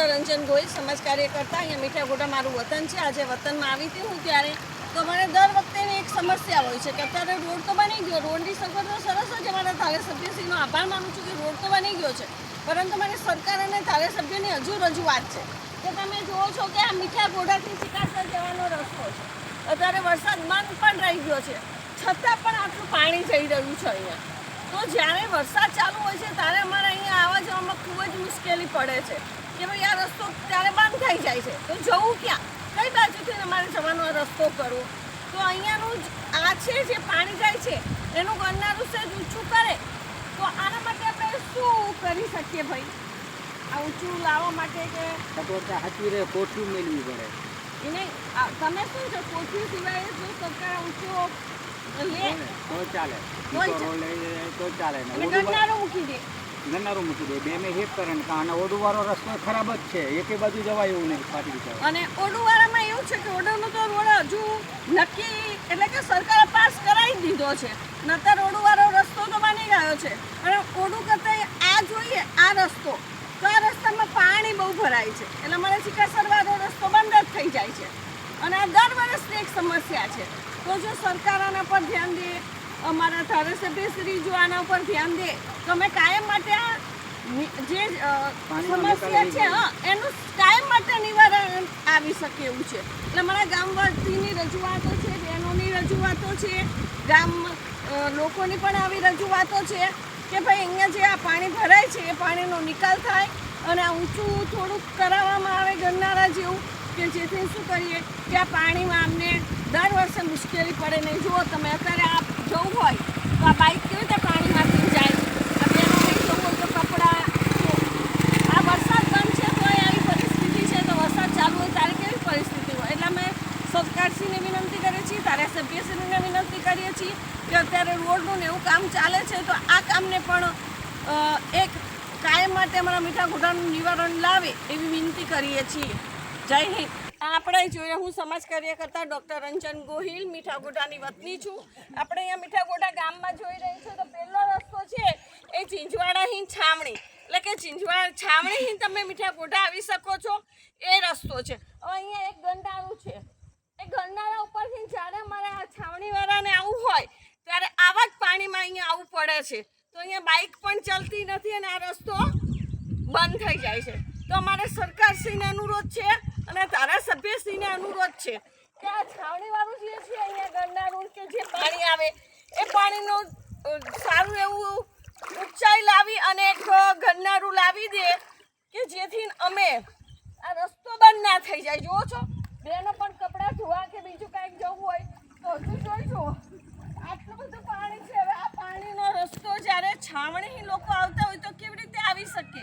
Doctor Ranjan Goyal સમાજ કાર્યકર્તા, અહીંયા મીઠાગોડા મારું વતન છે. આજે વતનમાં આવી હતી હું ત્યારે. તો મને દર વખતે એક સમસ્યા હોય છે કે અત્યારે રોડ તો બની ગયો. રોડની સગવડ તો સરસ જ અમારા ધારાસભ્યશ્રીનો આભાર માનું છું કે રોડ તો બની ગયો છે. પરંતુ મને સરકાર અને ધારાસભ્યની હજુ રજૂઆત છે. કે તમે જુઓ છો કે આ મીઠાગોડાથી ચિકાસર જવાનો રસ્તો છે. અત્યારે વરસાદ બંધ પણ રહી ગયો છે. છતાં પણ આટલું પાણી જઈ રહ્યું છે અહીંયા. તો જ્યારે વરસાદ ચાલુ હોય છે, ત્યારે અમારે અહીંયા આવવા જવામાં ખૂબ જ મુશ્કેલી પડે છે. કે ભાઈ આ રસ્તો ત્યારે બંધ થઈ જાય છે. તો જવું ક્યાં? કઈ બાજુથી તમારે જવાનો આ રસ્તો કરવો? તો અહીંયાનું આ છે જે પાણી જાય છે એનું ગરનારું સહેજ ઊંચું કરે. તો આના માટે આપણે શું કરી શકીએ ભાઈ? આ ઊંચું લાવવા માટે કે હાચવી રહે કોઠું મેળવી પડે. એને તમે શું છે? કોઠું સિવાય જો સરકાર ઊંચું લે તો ચાલે. તો ચાલે. મૂકી દે. ગન્નારું મૂકી દે. બે મેં હેત કરે કારણ ઓડુવાળો રસ્તો ખરાબ જ છે. એકે બાજુ જવાય એવું નહીં પાટી વિચાર અને ઓડુવાળામાં એવું છે કે ઓડોનો તો રોડ હજુ નક્કી એટલે કે સરકારે પાસ કરાવી દીધો છે. નતર ઓડુવાળો રસ્તો તો બની ગયો છે. અને ઓડું કરતાં આ જોઈએ આ રસ્તો. તો આ રસ્તામાં પાણી બહુ ભરાય છે. એટલે મને ચિકાસરવાળો રસ્તો બંધ જ થઈ જાય છે. અને આ દર વર્ષની એક સમસ્યા છે. તો જો સરકાર આના પર ધ્યાન દે અમારા ધારાસભ્યશ્રી જો આના ઉપર ધ્યાન દે. તો અમે કાયમ માટે આ જે સમસ્યા છે એનું કાયમ માટે નિવારણ આવી શકે એવું છે. એટલે મારા ગામ વતીની રજૂઆતો છે બહેનોની રજૂઆતો છે ગામ લોકોની પણ આવી રજૂઆતો છે કે ભાઈ અહીંયા જે આ પાણી ભરાય છે એ પાણીનો નિકાલ થાય અને આ ઊંચું થોડુંક કરાવવામાં આવે ગરનારા જેવું કે જેથી શું કરીએ કે આ પાણીમાં અમને દર વર્ષે મુશ્કેલી પડે નહીં. જુઓ તમે અત્યારે આ જવું હોય તો આ બાઇક કેવી રીતે પાણીમાંથી જાય? આ બેનો જવું હોય તો કપડાં આ વરસાદ બંધ છે તો આવી પરિસ્થિતિ છે તો વરસાદ ચાલુ હોય ત્યારે કેવી પરિસ્થિતિ હોય? એટલે અમે સરકારશ્રીને વિનંતી કરીએ છીએ, ધારાસભ્યશ્રીને વિનંતી કરીએ છીએ કે અત્યારે રોડનું એવું કામ ચાલે છે તો આ કામને પણ એક કાયમ માટે અમારા મીઠા ઘોટાનું નિવારણ લાવે એવી વિનંતી કરીએ છીએ. જય હિન્દ. આપણે જોઈએ હું સમાજ કાર્યકર્તા ડૉક્ટર રંજન ગોહિલ મીઠાગોડાની વતની છું. આપણે અહીંયા મીઠાગોડા ગામમાં જોઈ રહી છું. તો પહેલો રસ્તો છે એ ઝીંઝવાડાહીન છાવણી. એટલે કે ઝીંઝવાડા છાવણી હિંદ તમે મીઠાગોડા આવી શકો છો. એ રસ્તો છે. હવે અહીંયા એક ગંડાળું છે. એ ગંડાળા ઉપરથી જ્યારે મારે આ છાવણીવાળાને આવવું હોય, ત્યારે આવા જ પાણીમાં અહીંયા આવવું પડે છે. તો અહીંયા બાઇક પણ ચાલતી નથી અને આ રસ્તો બંધ થઈ જાય છે. તો અમારે સરકારશ્રીને અનુરોધ છે અનુરોધ છે. કે આ છાવણીવાળું જે છે અહીંયા ગરનારું કે જે પાણી આવે એ પાણીનું સારું એવું ઊંચાઈ લાવી અને એક ગરનારું લાવી દે કે જેથી અમે આ રસ્તો બંધ ના થઈ જાય. જુઓ છો? બેનો પણ કપડાં ધોવા કે બીજું કાંઈક જવું હોય તો હજુ જોઈ જુઓ આટલું બધું પાણી છે હવે આ પાણીનો રસ્તો જ્યારે છાવણી લોકો આવતા હોય તો કેવી રીતે આવી શકે?